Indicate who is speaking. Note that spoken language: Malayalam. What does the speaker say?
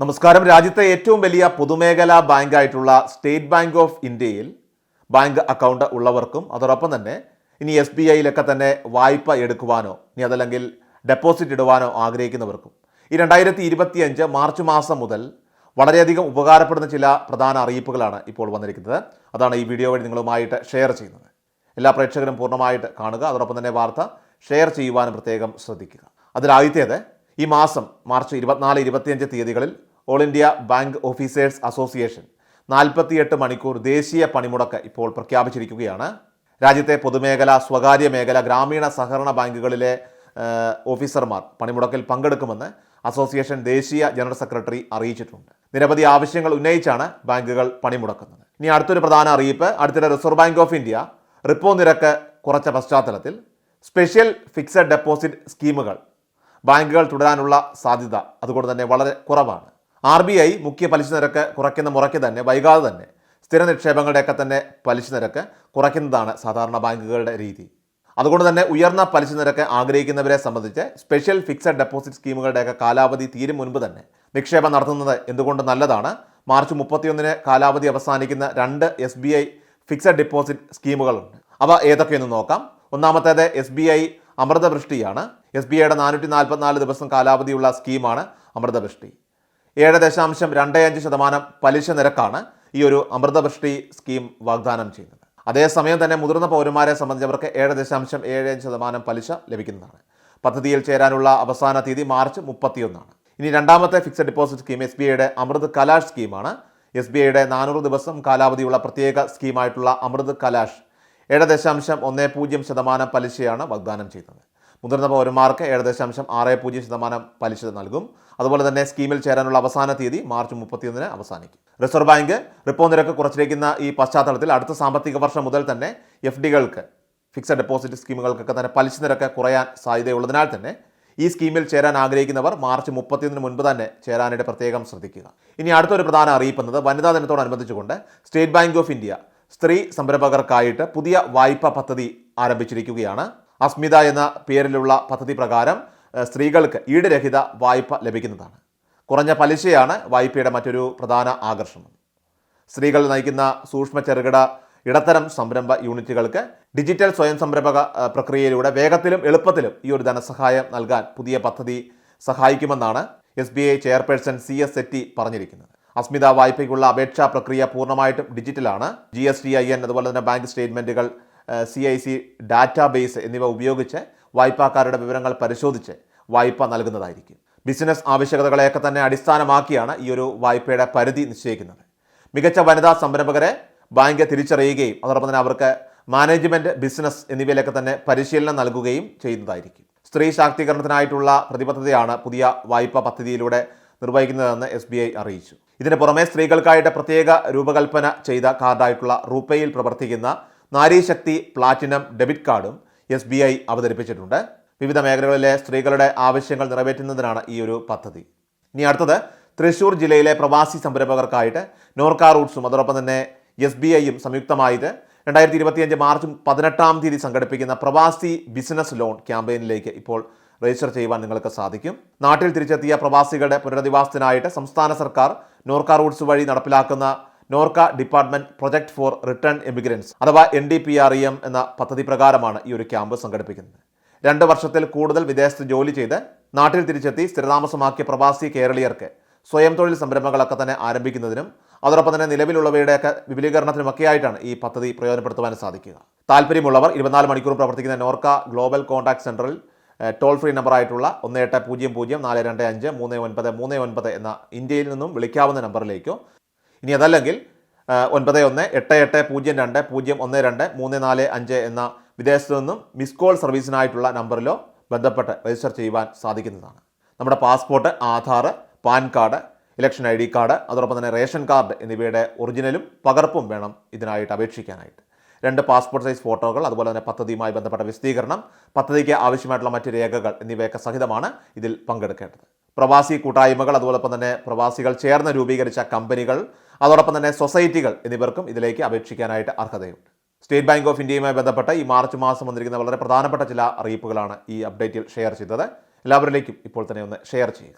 Speaker 1: നമസ്കാരം. രാജ്യത്തെ ഏറ്റവും വലിയ പൊതുമേഖലാ ബാങ്കായിട്ടുള്ള സ്റ്റേറ്റ് ബാങ്ക് ഓഫ് ഇന്ത്യയിൽ ബാങ്ക് അക്കൗണ്ട് ഉള്ളവർക്കും അതോടൊപ്പം തന്നെ ഇനി എസ് ബി ഐയിലൊക്കെ തന്നെ വായ്പ എടുക്കുവാനോ ഇനി അതല്ലെങ്കിൽ ഡെപ്പോസിറ്റ് ഇടുവാനോ ആഗ്രഹിക്കുന്നവർക്കും. ഈ രണ്ടായിരത്തി ഇരുപത്തിയഞ്ച് മാർച്ച് മാസം മുതൽ വളരെയധികം ഉപകാരപ്പെടുന്ന ചില പ്രധാന അറിയിപ്പുകളാണ് ഇപ്പോൾ വന്നിരിക്കുന്നത്. അതാണ് ഈ വീഡിയോ വഴി നിങ്ങളുമായിട്ട് ഷെയർ ചെയ്യുന്നത്. എല്ലാ പ്രേക്ഷകരും പൂർണമായിട്ട് കാണുക അതോടൊപ്പം തന്നെ വാർത്ത ഷെയർ ചെയ്യുവാനും പ്രത്യേകം ശ്രദ്ധിക്കുക. അതിലാദ്യത്തേത് ഈ മാസം മാർച്ച് ഇരുപത്തിനാല് ഇരുപത്തിയഞ്ച് തീയതികളിൽ All India Bank Officers Association. നാൽപ്പത്തിയെട്ട് മണിക്കൂർ ദേശീയ പണിമുടക്ക് ഇപ്പോൾ പ്രഖ്യാപിച്ചിരിക്കുകയാണ്. രാജ്യത്തെ പൊതുമേഖല സ്വകാര്യ മേഖല ഗ്രാമീണ സഹകരണ ബാങ്കുകളിലെ ഓഫീസർമാർ പണിമുടക്കിൽ പങ്കെടുക്കുമെന്ന് അസോസിയേഷൻ ദേശീയ ജനറൽ സെക്രട്ടറി അറിയിച്ചിട്ടുണ്ട്. നിരവധി ആവശ്യങ്ങൾ ഉന്നയിച്ചാണ് ബാങ്കുകൾ പണിമുടക്കുന്നത്. ഇനി അടുത്തൊരു പ്രധാന അറിയിപ്പ് അടുത്തിടെ Reserve Bank of India repo നിരക്ക് കുറച്ച പശ്ചാത്തലത്തിൽ സ്പെഷ്യൽ ഫിക്സഡ് ഡെപ്പോസിറ്റ് സ്കീമുകൾ ബാങ്കുകൾ തുടരാനുള്ള സാധ്യത അതുകൊണ്ട് തന്നെ വളരെ കുറവാണ്. ആർ ബി ഐ മുഖ്യ പലിശ നിരക്ക് കുറയ്ക്കുന്ന മുറയ്ക്ക് തന്നെ വൈകാതെ തന്നെ സ്ഥിര നിക്ഷേപങ്ങളുടെയൊക്കെ തന്നെ പലിശ നിരക്ക് കുറയ്ക്കുന്നതാണ് സാധാരണ ബാങ്കുകളുടെ രീതി. അതുകൊണ്ട് തന്നെ ഉയർന്ന പലിശ നിരക്ക് ആഗ്രഹിക്കുന്നവരെ സംബന്ധിച്ച് സ്പെഷ്യൽ ഫിക്സഡ് ഡെപ്പോസിറ്റ് സ്കീമുകളുടെയൊക്കെ കാലാവധി തീരും മുൻപ് തന്നെ നിക്ഷേപം നടത്തുന്നത് എന്തുകൊണ്ട് നല്ലതാണ്? മാർച്ച് മുപ്പത്തിയൊന്നിന് കാലാവധി അവസാനിക്കുന്ന രണ്ട് S B I fixed deposit സ്കീമുകളുണ്ട്. അവ ഏതൊക്കെയെന്ന് നോക്കാം. ഒന്നാമത്തേത് എസ് ബി ഐ അമൃതവൃഷ്ടിയാണ്. എസ് ബി ഐയുടെ നാനൂറ്റി നാൽപ്പത്തിനാല് ദിവസം കാലാവധിയുള്ള സ്കീമാണ് അമൃതവൃഷ്ടി. ഏഴ് ദശാംശം രണ്ട് അഞ്ച് ശതമാനം പലിശ നിരക്കാണ് ഈ ഒരു അമൃതവൃഷ്ടി സ്കീം വാഗ്ദാനം ചെയ്യുന്നത്. അതേസമയം തന്നെ മുതിർന്ന പൗരന്മാരെ സംബന്ധിച്ചവർക്ക് ഏഴ് ദശാംശം ഏഴ് അഞ്ച് ശതമാനം പലിശ ലഭിക്കുന്നതാണ്. പദ്ധതിയിൽ ചേരാനുള്ള അവസാന തീയതി മാർച്ച് മുപ്പത്തിയൊന്നാണ്. ഇനി രണ്ടാമത്തെ fixed deposit scheme S B ഐയുടെ അമൃത് കലാഷ് സ്കീമാണ്. എസ് ബി ഐയുടെ നാനൂറ് ദിവസം കാലാവധിയുള്ള പ്രത്യേക സ്കീമായിട്ടുള്ള അമൃത് കലാഷ് ഏഴ് ദശാംശം ഒന്ന് പൂജ്യം ശതമാനം പലിശയാണ് വാഗ്ദാനം ചെയ്യുന്നത് മുതിർന്ന പൗരന്മാർക്ക് ഏഴ് ദശാംശം ആറ് പൂജ്യം ശതമാനം പലിശ നൽകും. അതുപോലെ തന്നെ സ്കീമിൽ ചേരാനുള്ള അവസാന തീയതി മാർച്ച് മുപ്പത്തിയൊന്നിന് അവസാനിക്കും. റിസർവ് ബാങ്ക് റിപ്പോ നിരക്ക് കുറച്ചിരിക്കുന്ന ഈ പശ്ചാത്തലത്തിൽ അടുത്ത സാമ്പത്തിക വർഷം മുതൽ തന്നെ എഫ് ഡികൾക്ക് ഫിക്സഡ് ഡെപ്പോസിറ്റ് സ്കീമുകൾക്കൊക്കെ തന്നെ പലിശ നിരക്ക് കുറയാൻ സാധ്യതയുള്ളതിനാൽ തന്നെ ഈ സ്കീമിൽ ചേരാൻ ആഗ്രഹിക്കുന്നവർ മാർച്ച് മുപ്പത്തിയൊന്നിന് മുൻപ് തന്നെ ചേരാനായിട്ട് പ്രത്യേകം ശ്രദ്ധിക്കുക. ഇനി അടുത്തൊരു പ്രധാന അറിയിക്കുന്നത് വനിതാ ദിനത്തോടനുബന്ധിച്ചുകൊണ്ട് സ്റ്റേറ്റ് ബാങ്ക് ഓഫ് ഇന്ത്യ സ്ത്രീ സംരംഭകർക്കായിട്ട് പുതിയ വായ്പാ പദ്ധതി ആരംഭിച്ചിരിക്കുകയാണ്. അസ്മിത എന്ന പേരിലുള്ള പദ്ധതി പ്രകാരം സ്ത്രീകൾക്ക് ഈടുരഹിത വായ്പ ലഭിക്കുന്നതാണ്. കുറഞ്ഞ പലിശയാണ് വായ്പയുടെ മറ്റൊരു പ്രധാന ആകർഷണം. സ്ത്രീകൾ നയിക്കുന്ന സൂക്ഷ്മ ചെറുകിട ഇടത്തരം സംരംഭ യൂണിറ്റുകൾക്ക് ഡിജിറ്റൽ സ്വയം സംരംഭക പ്രക്രിയയിലൂടെ വേഗത്തിലും എളുപ്പത്തിലും ഈ ഒരു ധനസഹായം നൽകാൻ പുതിയ പദ്ധതി സഹായിക്കുമെന്നാണ് S B I chairperson C S Setty പറഞ്ഞിരിക്കുന്നത്. അസ്മിത വായ്പയ്ക്കുള്ള അപേക്ഷാ പ്രക്രിയ പൂർണമായിട്ടും ഡിജിറ്റലാണ്. G S T I N അതുപോലെ തന്നെ ബാങ്ക് സ്റ്റേറ്റ്മെന്റുകൾ സി ഐ സി ഡാറ്റാബേസ് എന്നിവ ഉപയോഗിച്ച് വായ്പാക്കാരുടെ വിവരങ്ങൾ പരിശോധിച്ച് വായ്പ നൽകുന്നതായിരിക്കും. ബിസിനസ് ആവശ്യകതകളെയൊക്കെ തന്നെ അടിസ്ഥാനമാക്കിയാണ് ഈ ഒരു വായ്പയുടെ പരിധി നിശ്ചയിക്കുന്നത്. മികച്ച വനിതാ സംരംഭകരെ ബാങ്ക് തിരിച്ചറിയുകയും അതോടൊപ്പം തന്നെ അവർക്ക് മാനേജ്മെന്റ് ബിസിനസ് എന്നിവയിലൊക്കെ തന്നെ പരിശീലനം നൽകുകയും ചെയ്യുന്നതായിരിക്കും. സ്ത്രീ ശാക്തീകരണത്തിനായിട്ടുള്ള പ്രതിബദ്ധതയാണ് പുതിയ വായ്പാ പദ്ധതിയിലൂടെ നിർവഹിക്കുന്നതെന്ന് എസ് ബി ഐ അറിയിച്ചു. ഇതിന് പുറമെ സ്ത്രീകൾക്കായിട്ട് പ്രത്യേക രൂപകൽപ്പന ചെയ്ത കാർഡായിട്ടുള്ള റൂപയിൽ പ്രവർത്തിക്കുന്ന നാരീശക്തി പ്ലാറ്റിനം ഡെബിറ്റ് കാർഡും എസ് ബി ഐ അവതരിപ്പിച്ചിട്ടുണ്ട്. വിവിധ മേഖലകളിലെ സ്ത്രീകളുടെ ആവശ്യങ്ങൾ നിറവേറ്റുന്നതിനാണ് ഈ ഒരു പദ്ധതി. ഇനി അടുത്തത് തൃശൂർ ജില്ലയിലെ പ്രവാസി സംരംഭകർക്കായിട്ട് നോർക്ക റൂട്ട്സും അതോടൊപ്പം തന്നെ എസ് ബി ഐയും സംയുക്തമായിട്ട് രണ്ടായിരത്തി ഇരുപത്തിയഞ്ച് മാർച്ച് പതിനെട്ടാം തീയതി സംഘടിപ്പിക്കുന്ന പ്രവാസി ബിസിനസ് ലോൺ ക്യാമ്പയിനിലേക്ക് ഇപ്പോൾ രജിസ്റ്റർ ചെയ്യുവാൻ നിങ്ങൾക്ക് സാധിക്കും. നാട്ടിൽ തിരിച്ചെത്തിയ പ്രവാസികളുടെ പുനരധിവാസത്തിനായിട്ട് സംസ്ഥാന സർക്കാർ നോർക്ക റൂട്ട്സ് വഴി നടപ്പിലാക്കുന്ന NORKA department project for return emigrants അഥവാ N D P R E M എന്ന പദ്ധതി പ്രകാരമാണ് ഈ ഒരു ക്യാമ്പ് സംഘടിപ്പിക്കുന്നത്. രണ്ട് വർഷത്തിൽ കൂടുതൽ വിദേശത്ത് ജോലി ചെയ്ത് നാട്ടിൽ തിരിച്ചെത്തി സ്ഥിരതാമസമാക്കിയ പ്രവാസി കേരളീയർക്ക് സ്വയം തൊഴിൽ സംരംഭങ്ങളൊക്കെ തന്നെ ആരംഭിക്കുന്നതിനും അതോടൊപ്പം തന്നെ നിലവിലുള്ളവയുടെയൊക്കെ വിപുലീകരണത്തിനുമൊക്കെ ആയിട്ടാണ് ഈ പദ്ധതി പ്രയോജനപ്പെടുത്തുവാൻ സാധിക്കുക. താല്പര്യമുള്ളവർ ഇരുപത്തിനാല് മണിക്കൂർ പ്രവർത്തിക്കുന്ന നോർക്ക ഗ്ലോബൽ കോൺടാക്ട് സെന്ററിൽ ടോൾ ഫ്രീ നമ്പറായിട്ടുള്ള ഒന്ന് എട്ട് പൂജ്യം പൂജ്യം നാല് രണ്ട് അഞ്ച് മൂന്ന് ഒൻപത് മൂന്ന് ഒൻപത് എന്ന ഇന്ത്യയിൽ നിന്നും വിളിക്കാവുന്ന നമ്പറിലേക്കോ ഇനി അതല്ലെങ്കിൽ ഒൻപത് ഒന്ന് എട്ട് എട്ട് പൂജ്യം രണ്ട് പൂജ്യം ഒന്ന് രണ്ട് മൂന്ന് നാല് അഞ്ച് എന്ന വിദേശത്തു നിന്നും മിസ് കോൾ സർവീസിനായിട്ടുള്ള നമ്പറിലോ ബന്ധപ്പെട്ട് രജിസ്റ്റർ ചെയ്യുവാൻ സാധിക്കുന്നതാണ്. നമ്മുടെ passport Aadhaar PAN card election I D card അതോടൊപ്പം തന്നെ റേഷൻ കാർഡ് എന്നിവയുടെ ഒറിജിനലും പകർപ്പും വേണം ഇതിനായിട്ട് അപേക്ഷിക്കാനായിട്ട്. രണ്ട് പാസ്പോർട്ട് സൈസ് ഫോട്ടോകൾ അതുപോലെ തന്നെ പദ്ധതിയുമായി ബന്ധപ്പെട്ട വിശദീകരണം പദ്ധതിക്ക് ആവശ്യമായിട്ടുള്ള മറ്റ് രേഖകൾ എന്നിവയൊക്കെ സഹിതമാണ് ഇതിൽ പങ്കെടുക്കേണ്ടത്. പ്രവാസി കൂട്ടായ്മകൾ അതുപോലെ തന്നെ പ്രവാസികൾ ചേർന്ന് രൂപീകരിച്ച കമ്പനികൾ അതോടൊപ്പം തന്നെ സൊസൈറ്റികൾ എന്നിവർക്കും ഇതിലേക്ക് അപേക്ഷിക്കാനായിട്ട് അർഹതയുണ്ട്. സ്റ്റേറ്റ് ബാങ്ക് ഓഫ് ഇന്ത്യയുമായി ബന്ധപ്പെട്ട ഈ മാർച്ച് മാസം വന്നിരിക്കുന്ന വളരെ പ്രധാനപ്പെട്ട ചില അറിയിപ്പുകളാണ് ഈ അപ്ഡേറ്റിൽ ഷെയർ ചെയ്തത്. എല്ലാവരിലേക്കും ഇപ്പോൾ തന്നെ ഒന്ന് ഷെയർ ചെയ്യുക.